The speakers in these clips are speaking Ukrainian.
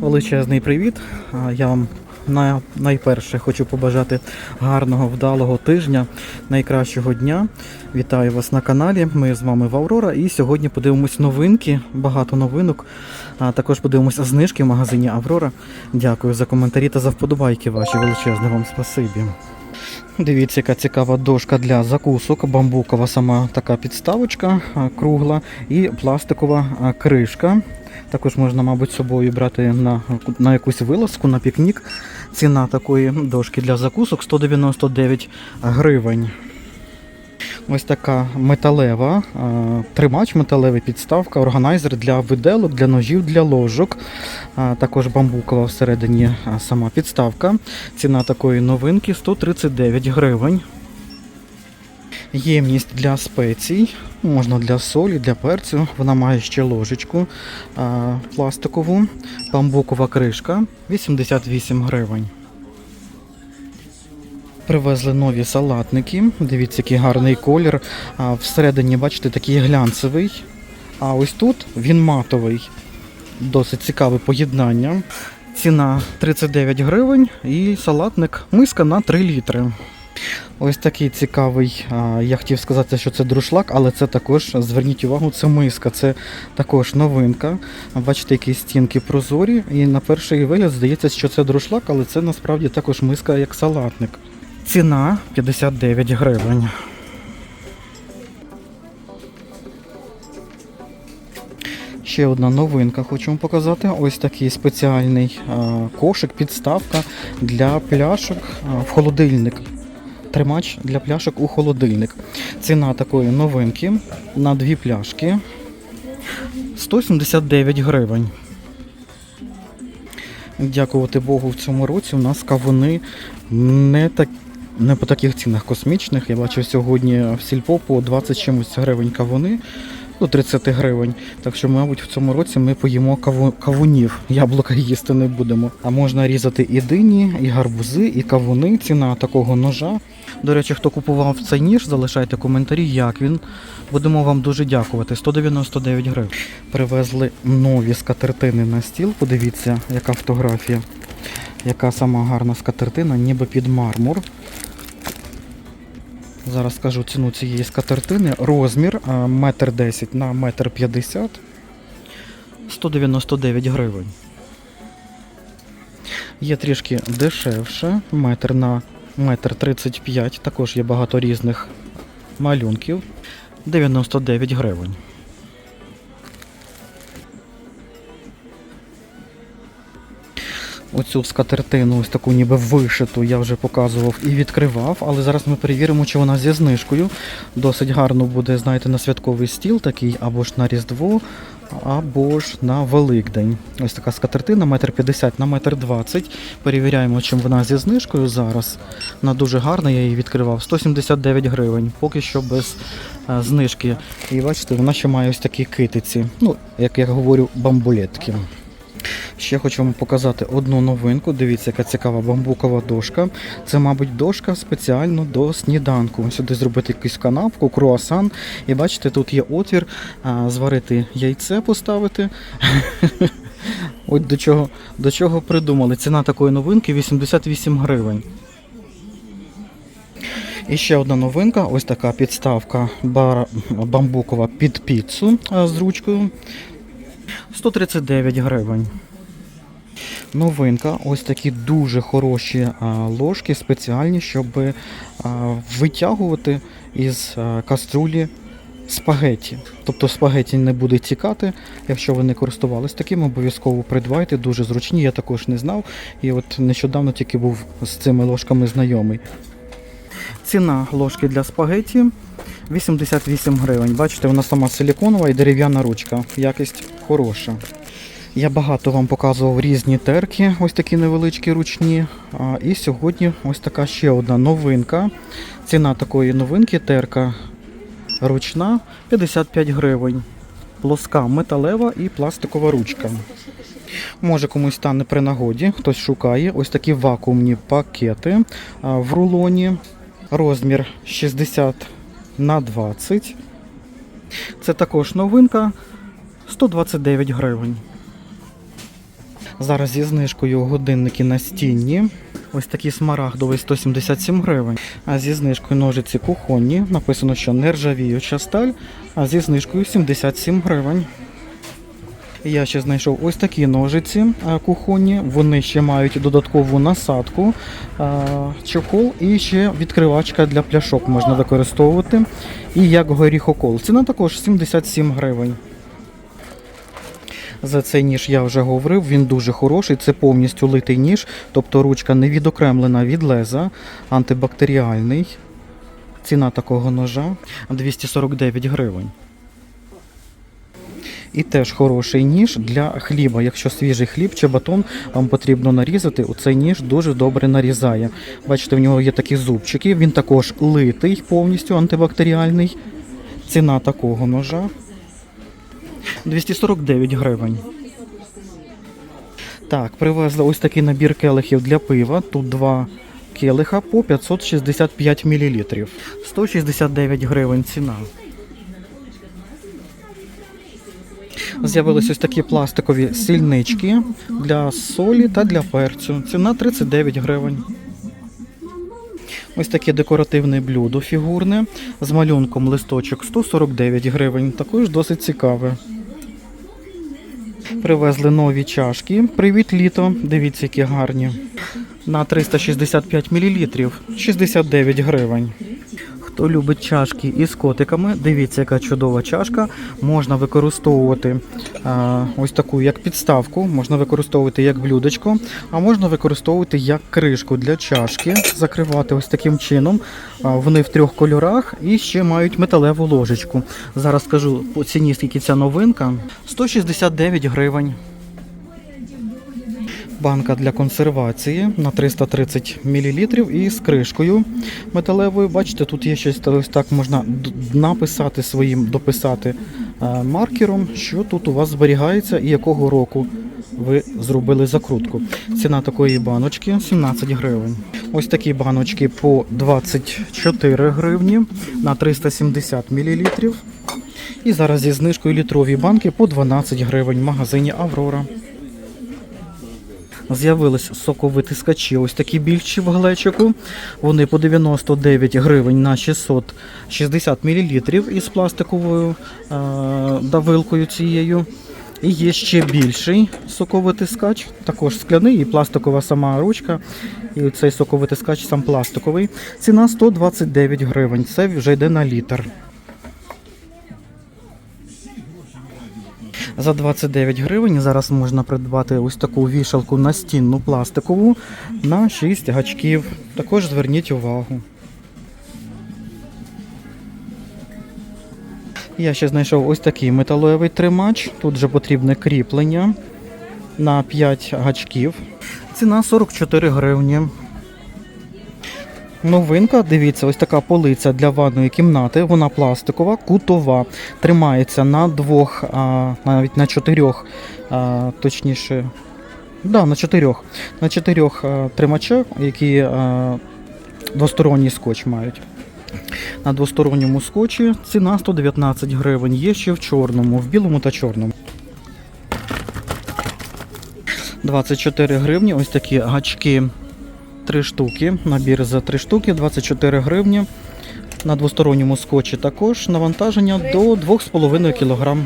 Величезний привіт. Я вам на- найперше хочу побажати гарного, вдалого тижня, найкращого дня. Вітаю вас на каналі. Ми з вами в Аврора. І сьогодні подивимось новинки, багато новинок. А також подивимося знижки в магазині Аврора. Дякую за коментарі та за вподобайки ваші. Величезне вам спасибі. Дивіться, яка цікава дошка для закусок, бамбукова сама така підставочка кругла і пластикова кришка. Також можна, мабуть, з собою брати на, на якусь вилазку, на пікнік. Ціна такої дошки для закусок 199 гривень. Ось така металева, тримач металевий підставка, органайзер для виделок, для ножів, для ложок. Також бамбукова всередині сама підставка. Ціна такої новинки 139 гривень. Ємність для спецій, можна для солі, для перцю. Вона має ще ложечку пластикову, бамбукова кришка 88 гривень. Привезли нові салатники. Дивіться, який гарний колір. А всередині, бачите, такий глянцевий. А ось тут він матовий. Досить цікаве поєднання. Ціна 39 гривень і салатник миска на 3 літри. Ось такий цікавий, я хотів сказати, що це друшлак, але це також, зверніть увагу, це миска, це також новинка. Бачите, які стінки прозорі, і на перший вигляд здається, що це друшлак, але це насправді також миска як салатник. Ціна 59 гривень. Ще одна новинка хочу вам показати. Ось такий спеціальний кошик, підставка для пляшок в холодильник. Тримач для пляшок у холодильник. Ціна такої новинки на дві пляшки 179 гривень. Дякувати Богу, в цьому році у нас кавуни не так. Не по таких цінах космічних. Я бачив сьогодні в сільпо по 20 чимось гривень кавуни, до 30 гривень. Так що, мабуть, в цьому році ми поїмо каву, кавунів. Яблука їсти не будемо. А можна різати і дині, і гарбузи, і кавуни. Ціна такого ножа. До речі, хто купував цей ніж, залишайте коментарі, як він. Будемо вам дуже дякувати. 199 гривень. Привезли нові скатертини на стіл. Подивіться, яка фотографія. Яка сама гарна скатертина, ніби під мармур. Зараз скажу ціну цієї скатертини. Розмір а, метр 10 на метр 50. 199 гривень. Є трішки дешевше, метр на 1,35 м. Також є багато різних малюнків. 99 гривень. Оцю скатертину, ось таку ніби вишиту, я вже показував і відкривав, але зараз ми перевіримо, чи вона зі знижкою. Досить гарно буде, знаєте, на святковий стіл такий, або ж на Різдво, або ж на Великдень. Ось така скатертина, метр 50 на метр 20. Перевіряємо, чим вона зі знижкою зараз. Вона дуже гарна, я її відкривав. 179 гривень, поки що без е, знижки. І бачите, вона ще має ось такі китиці. Ну, як я говорю, бамбулетки. Ще хочу вам показати одну новинку. Дивіться, яка цікава бамбукова дошка. Це, мабуть, дошка спеціально до сніданку. Сюди зробити якусь канапку, круасан. І бачите, тут є отвір, зварити яйце поставити. От до чого, до чого придумали. Ціна такої новинки 88 гривень. І ще одна новинка, ось така підставка бар... бамбукова під піцу з ручкою. 139 гривень. Новинка, ось такі дуже хороші а, ложки, спеціальні, щоб а, витягувати із а, каструлі спагеті. Тобто спагеті не буде тікати. Якщо ви не користувались таким, обов'язково придбайте, дуже зручні, я також не знав. І от нещодавно тільки був з цими ложками знайомий. Ціна ложки для спагеті 88 гривень. Bачите, вона сама силіконова і дерев'яна ручка. Якість хороша. Я багато вам показував різні терки, ось такі невеличкі ручні. І сьогодні ось така ще одна новинка. Ціна такої новинки терка ручна 55 гривень. Плоска металева і пластикова ручка. Може комусь стане при нагоді, хтось шукає ось такі вакуумні пакети в рулоні. Розмір 60 на 20. Це також новинка 129 гривень. Зараз зі знижкою годинники настінні. Ось такий смарагдовий 177 гривень. А зі знижкою ножиці кухонні. Написано, що нержавіюча сталь, а зі знижкою 77 гривень. Я ще знайшов ось такі ножиці кухонні. Вони ще мають додаткову насадку, чохол і ще відкривачка для пляшок можна використовувати. І як горіхокол. Ціна також 77 гривень. За цей ніж я вже говорив, він дуже хороший. Це повністю литий ніж, тобто ручка не відокремлена від леза, антибактеріальний. Ціна такого ножа 249 гривень. І теж хороший ніж для хліба. Якщо свіжий хліб чи батон вам потрібно нарізати, оцей ніж дуже добре нарізає. Бачите, в нього є такі зубчики, він також литий, повністю антибактеріальний. Ціна такого ножа 249 гривень. Так, привезли ось такий набір келихів для пива. Тут два келиха по 565 мл. 169 гривень ціна. З'явились ось такі пластикові сільнички для солі та для перцю. Ціна 39 гривень. Ось таке декоративне блюдо фігурне з малюнком листочок 149 гривень. Також досить цікаве. Привезли нові чашки. Привіт літо. Дивіться, які гарні. На 365 мл 69 гривень. Хто любить чашки із котиками, дивіться, яка чудова чашка. Можна використовувати а, ось таку як підставку, можна використовувати як блюдечко, а можна використовувати як кришку для чашки, закривати ось таким чином. А, вони в трьох кольорах і ще мають металеву ложечку. Зараз скажу по ціні, скільки ця новинка. 169 гривень. Банка для консервації на 330 мл і з кришкою металевою. Бачите, тут є щось ось так можна написати своїм, дописати е, маркером, що тут у вас зберігається і якого року ви зробили закрутку. Ціна такої баночки 17 гривень. Ось такі баночки по 24 гривні на 370 мл. І зараз зі знижкою літрові банки по 12 гривень в магазині Аврора. З'явились соковитискачі, ось такі більші в глечику. Вони по 99 гривень на 660 мл із пластиковою е- давилкою цією. І є ще більший соковитискач, також скляний і пластикова сама ручка. І цей соковитискач сам пластиковий. Ціна 129 гривень. Це вже йде на літр. За 29 гривень зараз можна придбати ось таку вішалку настінну пластикову на 6 гачків. Також зверніть увагу. Я ще знайшов ось такий металевий тримач. Тут же потрібне кріплення на 5 гачків. Ціна 44 гривні. Новинка, дивіться, ось така полиця для ванної кімнати. Вона пластикова, кутова. Тримається на двох, а, навіть на чотирьох, а, точніше. Да, на чотирьох. На чотирьох а, тримачах, які а, двосторонній скотч мають. На двосторонньому скотчі ціна 119 гривень. Є ще в чорному, в білому та чорному. 24 гривні. Ось такі гачки. Три штуки. Набір за три штуки, 24 гривні. На двосторонньому скотчі також навантаження до 2,5 кг.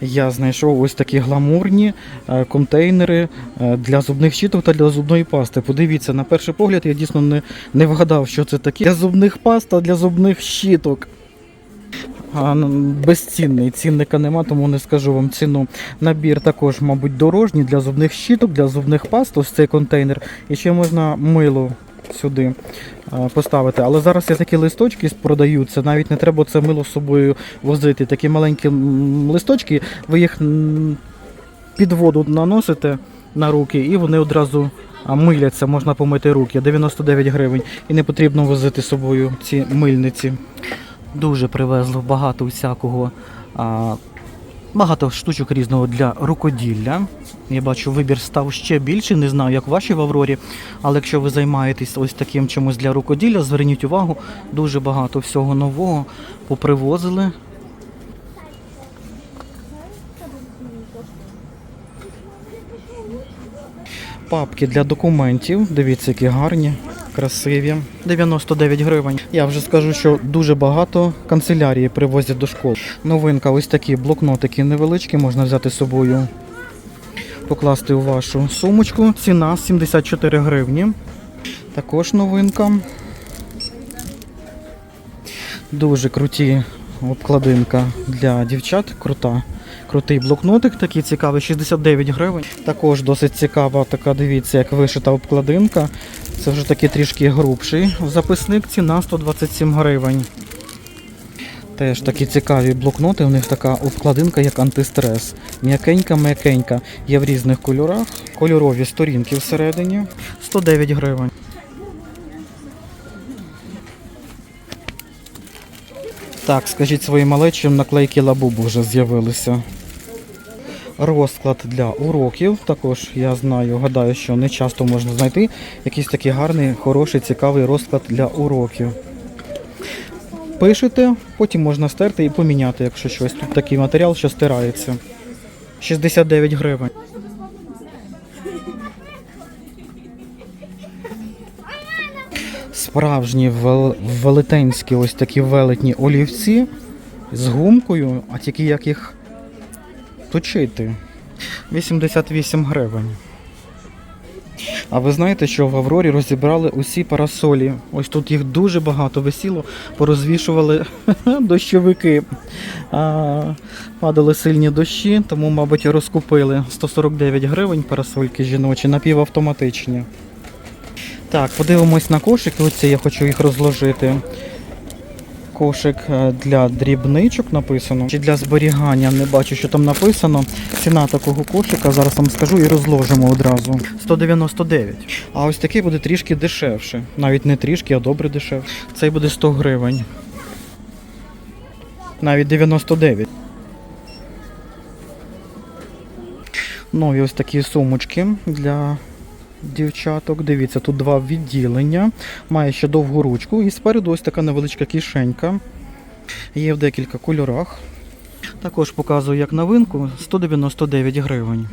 Я знайшов ось такі гламурні е, контейнери е, для зубних щіток та для зубної пасти. Подивіться, на перший погляд я дійсно не, не вгадав, що це таке. Для зубних паст та для зубних щіток. А, безцінний, цінника нема, тому не скажу вам ціну. Набір також, мабуть, дорожній для зубних щіток, для зубних паст, ось цей контейнер. І ще можна мило сюди поставити. Але зараз є такі листочки продаються, навіть не треба це мило з собою возити. Такі маленькі листочки, ви їх під воду наносите на руки і вони одразу миляться, можна помити руки. 99 гривень. І не потрібно возити з собою ці мильниці. Дуже привезли багато всякого. А, багато штучок різного для рукоділля. Я бачу, вибір став ще більший. Не знаю, як ваші в Аврорі. Але якщо ви займаєтесь ось таким чимось для рукоділля, зверніть увагу, дуже багато всього нового попривозили. Папки для документів. Дивіться, які гарні, красиві. 99 гривень. Я вже скажу, що дуже багато канцелярії привозять до школ. Новинка, ось такі блокнотики невеличкі, можна взяти з собою, покласти у вашу сумочку. Ціна 74 гривні. Також новинка. Дуже круті обкладинка для дівчат. Крута. Крутий блокнотик, такий цікавий, 69 гривень. Також досить цікава така, дивіться, як вишита обкладинка. Це вже такий трішки грубший записник, ціна 127 гривень. Теж такі цікаві блокноти, у них така обкладинка, як антистрес. М'якенька-м'якенька. Є в різних кольорах. Кольорові сторінки всередині. 109 гривень. Так, скажіть своїм малечим, наклейки лабубу вже з'явилися. Розклад для уроків. Також я знаю, гадаю, що не часто можна знайти якийсь такий гарний, хороший, цікавий розклад для уроків. Пишете, потім можна стерти і поміняти, якщо щось. Тут такий матеріал, що стирається. 69 гривень. Справжні вел- велетенські ось такі велетні олівці з гумкою, а тільки як їх точити. 88 гривень. А ви знаєте, що в Аврорі розібрали усі парасолі. Ось тут їх дуже багато висіло, порозвішували дощовики. А, падали сильні дощі, тому, мабуть, розкупили 149 гривень парасольки жіночі, напівавтоматичні. Так, подивимось на кошики. Оце я хочу їх розложити. Кошик е, для дрібничок написано. Чи для зберігання не бачу, що там написано. Ціна такого кошика, зараз вам скажу і розложимо одразу. 199. А ось такий буде трішки дешевше. Навіть не трішки, а добре дешевше. Цей буде 100 гривень. Навіть 99. Нові ось такі сумочки для дівчаток. Дивіться, тут два відділення. Має ще довгу ручку. І спереду ось така невеличка кишенька. Є в декілька кольорах. Також показую як новинку 199 гривень.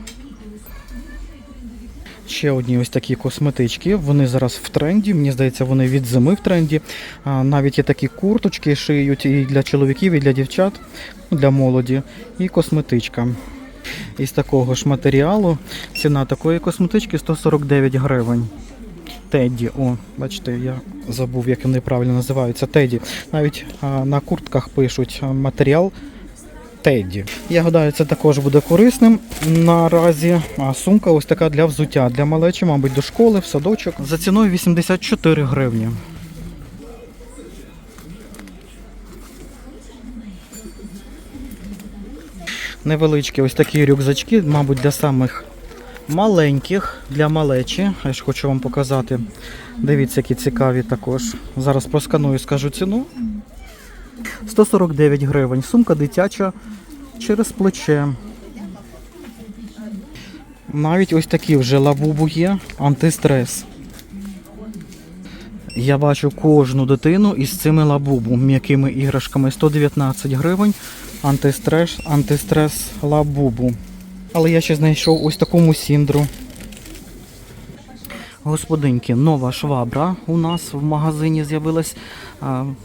Ще одні ось такі косметички. Вони зараз в тренді. Мені здається, вони від зими в тренді. А, навіть є такі курточки шиють і для чоловіків, і для дівчат, ну, для молоді. І косметичка. Із такого ж матеріалу. Ціна такої косметички 149 гривень. Тедді, о, бачите, я забув, як вони правильно називаються. Тедді. Навіть а, на куртках пишуть матеріал Тедді. Я гадаю, це також буде корисним наразі. А сумка ось така для взуття, для малечі, мабуть, до школи, в садочок. За ціною 84 гривні. Невеличкі ось такі рюкзачки, мабуть, для самих маленьких, для малечі. Я ж хочу вам показати. Дивіться, які цікаві також. Зараз просканую, скажу ціну. 149 гривень. Сумка дитяча через плече. Навіть ось такі вже лабубу є, антистрес. Я бачу кожну дитину із цими лабубу, м'якими іграшками 119 гривень. Антистрес, антистрес лабубу. Але я ще знайшов ось таку мусіндру. Господинки, нова швабра у нас в магазині з'явилась.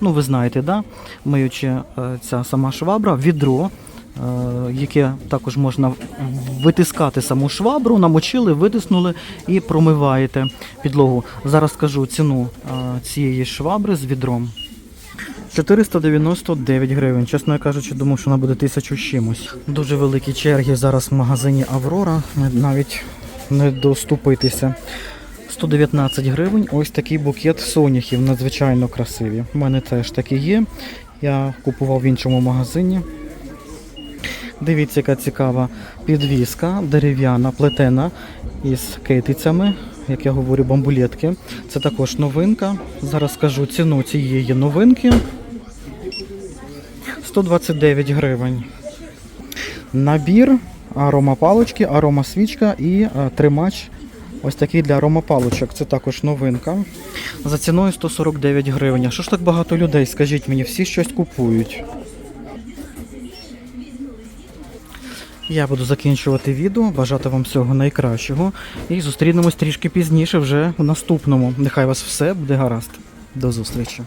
Ну, ви знаєте, да? миючи е, ця сама швабра, відро, е, яке також можна витискати саму швабру, намочили, витиснули і промиваєте підлогу. Зараз скажу ціну е, цієї швабри з відром. 499 гривень. Чесно кажучи, думав, що вона буде тисячу чимось. Дуже великі черги зараз в магазині Аврора. Навіть не доступитися. 119 гривень. Ось такий букет соняхів, надзвичайно красиві. У мене теж такі є. Я купував в іншому магазині. Дивіться, яка цікава підвіска, дерев'яна, плетена із китицями, як я говорю, бамбулетки. Це також новинка. Зараз скажу ціну цієї новинки. 129 гривень. Набір аромапалочки, аромасвічка і е, тримач ось такий для аромапалочок. Це також новинка. За ціною 149 гривень. А що ж так багато людей? Скажіть мені, всі щось купують. Я буду закінчувати відео, бажати вам всього найкращого. І зустрінемось трішки пізніше вже у наступному. Нехай вас все буде гаразд. До зустрічі.